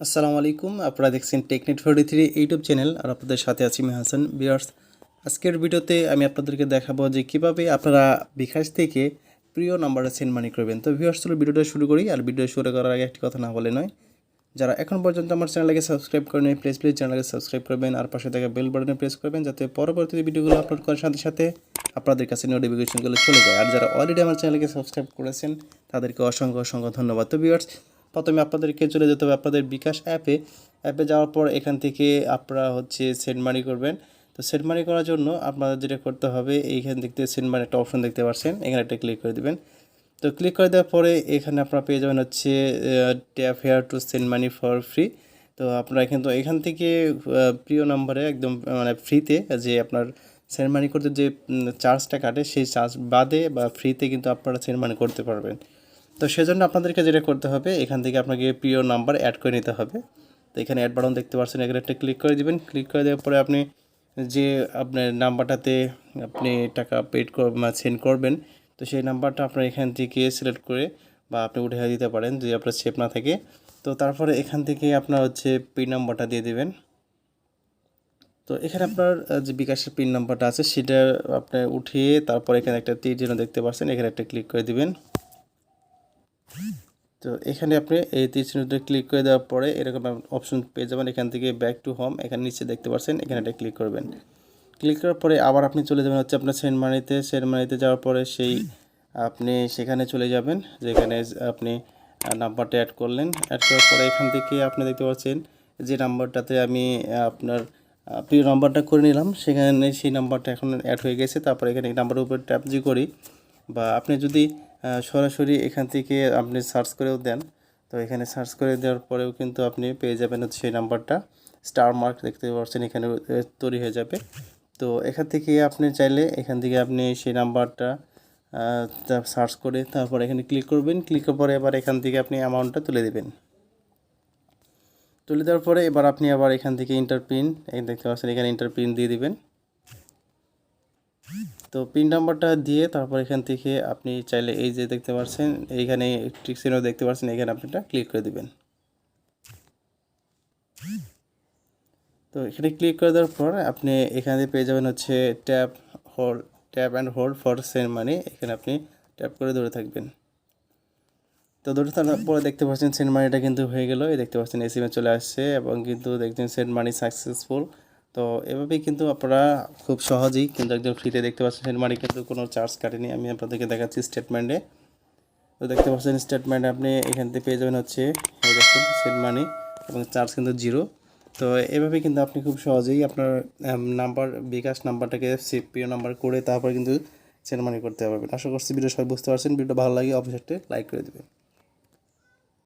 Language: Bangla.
আসসালামু আলাইকুম। আপনারা দেখছেন টেকনিট ফোর্টি থ্রি ইউটিউব চ্যানেল আর আপনাদের সাথে আছি আমি হাসান বিয়ার্স। আজকের ভিডিওতে আমি আপনাদেরকে দেখাবো যে কীভাবে আপনারা বিকাশ থেকে প্রিয় নাম্বারে সেন্ড মানি করবেন। তো ভিউয়ার্স চলো ভিডিওটা শুরু করি। আর ভিডিও শুরু করার আগে একটি কথা না বলে নয়, যারা এখন পর্যন্ত আমার চ্যানেলকে সাবস্ক্রাইব করেন প্লিজ প্লিজ চ্যানেলকে সাবস্ক্রাইব করবেন আর পাশে থাকা বেল বাটনে প্রেস করবেন, যাতে পরবর্তী ভিডিওগুলো আপলোড করার সাথে সাথে আপনাদের কাছে নোটিফিকেশনগুলো চলে যায়। আর যারা অলরেডি আমার চ্যানেলকে সাবস্ক্রাইব করেছেন, তাদেরকে অসংখ্য অসংখ্য ধন্যবাদ। তো ভিউয়ার্স প্রথমে আপনাদেরকে চলে যেতে হবে আপনাদের বিকাশ অ্যাপে। অ্যাপে যাওয়ার পর এখান থেকে আপনারা হচ্ছে সেন্ড মানি করবেন। তো সেন্ড মানি করার জন্য আপনাদের যেটা করতে হবে, এইখান থেকে সেন্ড মানি একটা অপশন দেখতে পাচ্ছেন। এখানে একটা ক্লিক করে দেবেন। তো ক্লিক করে দেওয়ার পরে এখানে আপনারা পেয়ে যাবেন হচ্ছে tap here to send money for free তো আপনারা এখান তো, এখান থেকে প্রিয় নাম্বারে একদম মানে ফ্রিতে যে আপনার সেন্ড মানি করতে যে চার্জটা কাটে, সেই চার্জ বাদে বা ফ্রিতে কিন্তু আপনারা সেন্ড মানি করতে পারবেন। তো সেজন্য আপনাদেরকে যেটা করতে হবে, এখান থেকে আপনাকে প্রিয় নাম্বার অ্যাড করে নিতে হবে। তো এখানে অ্যাড বাটন দেখতে পাচ্ছেন, এখানে একটা ক্লিক করে দিবেন। ক্লিক করে দেওয়ার পরে আপনি যে আপনার নাম্বারটাতে আপনি টাকা পেড সেন্ড করবেন, তো সেই নাম্বারটা আপনার এখান থেকে সিলেক্ট করে বা আপনি উঠে দিতে পারেন যদি আপনার সেভ না থাকে। তো তারপরে এখান থেকে আপনার হচ্ছে পিন নাম্বারটা দিয়ে দেবেন। তো এখানে আপনার যে বিকাশের পিন নাম্বারটা আছে, সেটা আপনি উঠিয়ে তারপর এখানে একটা তীর চিহ্ন দেখতে পাচ্ছেন, এখানে একটা ক্লিক করে দিবেন। তো এখানে আপনি এই তীর চিহ্নতে ক্লিক করে দেওয়ার পরে এরকম অপশন পেয়ে যাবেন। এখান থেকে ব্যাক টু হোম এখানে নিচে দেখতে পাচ্ছেন, এখানে একটা ক্লিক করবেন। ক্লিক করার পরে আবার আপনি চলে যাবেন হচ্ছে আপনার সেন্ড মানিতে সেন্ড মানিতে যাওয়ার পরে সেই আপনি সেখানে চলে যাবেন, যেখানে আপনি নাম্বারটা অ্যাড করলেন। অ্যাড করার পরে এখান থেকে আপনি দেখতে পাচ্ছেন যে নাম্বারটাতে আমি আপনার প্রিয় নাম্বারটা করে নিলাম। সেখানে সেই নাম্বারটা এখন অ্যাড হয়ে গেছে। তারপরে এখানে নাম্বারের উপর ট্যাপ জি করি। বা আপনি যদি সরাসরি এখান থেকে আপনি সার্চ করেও দেন। তো এখানে সার্চ করে দেওয়ার পরেও কিন্তু আপনি পেয়ে যাবেন হচ্ছে সেই নাম্বারটা। স্টার মার্ক দেখতে পাচ্ছেন, এখানে তৈরি হয়ে যাবে। তো এখান থেকে আপনি চাইলে এখান থেকে আপনি সেই নাম্বারটা সার্চ করে তারপর এখানে ক্লিক করবেন। ক্লিক করার পরে এবার এখান থেকে আপনি অ্যামাউন্টটা তুলে দেবেন। তুলে দেওয়ার পরে এবার আপনি আবার এখান থেকে ইন্টারপ্রিন্ট দেখতে পাচ্ছেন এখানে ইন্টারপ্রিন্ট দিয়ে দিবেন। তো পিন নাম্বারটা দিয়ে তারপর এখান থেকে আপনি চাইলে এই যে দেখতে পাচ্ছেন এইখানে টিক্সিনও দেখতে পাচ্ছেন এখানে আপনি এটা ক্লিক করে দেবেন। তো এখানে ক্লিক করে দেওয়ার পর আপনি এখানে পেয়ে যাবেন হচ্ছে tap hold tap and hold for send money এখানে আপনি ট্যাপ করে ধরে থাকবেন। তো ধরে থাকার পরে দেখতে পাচ্ছেন সেন্ড মানিটা কিন্তু হয়ে গেল। এই দেখতে পাচ্ছেন এসিমে চলে আসছে এবং কিন্তু দেখছেন সেন্ড মানি সাকসেসফুল তো এভাবেই কিন্তু আপনারা খুব সহজেই কিন্তু একদম ফ্রিতে দেখতে পাচ্ছেন। সেন্ড কিন্তু কোনো চার্জ কাটেনি আমি আপনাদেরকে দেখাচ্ছি স্টেটমেন্টে তো দেখতে পাচ্ছেন স্টেটমেন্ট আপনি এখান থেকে পেয়ে যাবেন হচ্ছে, এই দেখুন সেন্ড মানি এবং চার্জ কিন্তু জিরো তো এভাবে কিন্তু আপনি খুব সহজেই আপনার নাম্বার বিকাশ নাম্বারটাকে সেভ সিপিও নাম্বার করে তারপর কিন্তু সেন্ড মানি করতে পারবেন। আশা করছি ভিডিও সবাই বুঝতে পারছেন। ভিডিও ভালো লাগে, অবশ্যই লাইক করে দেবেন।